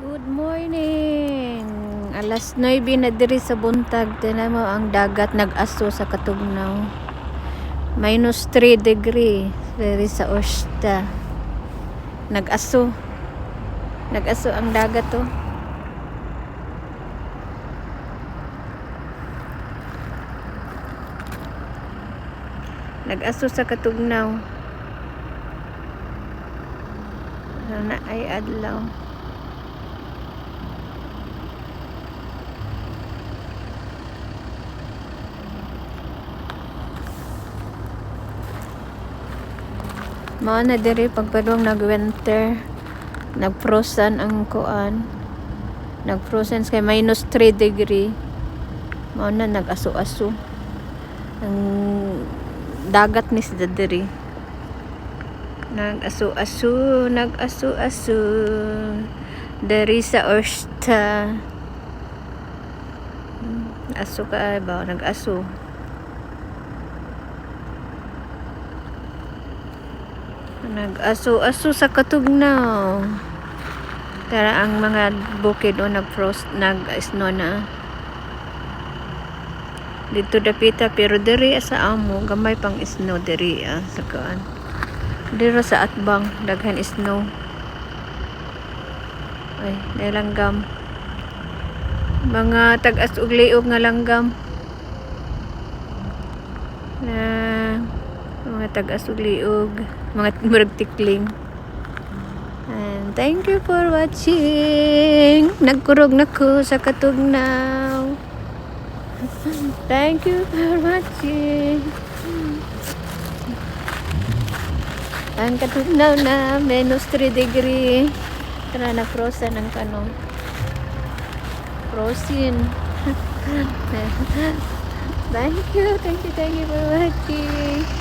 Good morning! Alas 9 na diri sa buntag. Tinan mo ang dagat nag-aso sa Katugnaw. Minus 3 degree diri sa Osta. Nag-aso. Nag-aso ang dagat to. Nag-aso sa Katugnaw. Na ay adlaw. Mao na diri pagpadong nag-winter. Nag-frozen ang kuan. Nag-frozen kay minus 3 degree. Mao na nag-aso-aso. Ang dagat ni sa diri. Nag-aso-aso, nag-aso-aso. Diri sa Orsta. Aso ka ba? Nag-aso. Nag-aso-aso sa Katugnaw. Tara ang mga bukid o nag-frost, nag-snow na. Dito dapita pero diri sa amo gamay pang snow diri ah, sa kaan. Diri sa atbang daghan snow. Ay, nilanggam. Mga tag-as ug liog nga langgam. Na mga tag-as ug liog, mga murag tikling. And thank you for watching. Nagkurog na ko sa katugnaw. Thank you for watching. Ang katugnaw na minus 3 degree. Tara na frozen ang kanong. Frozen. thank you, thank you, thank you for watching.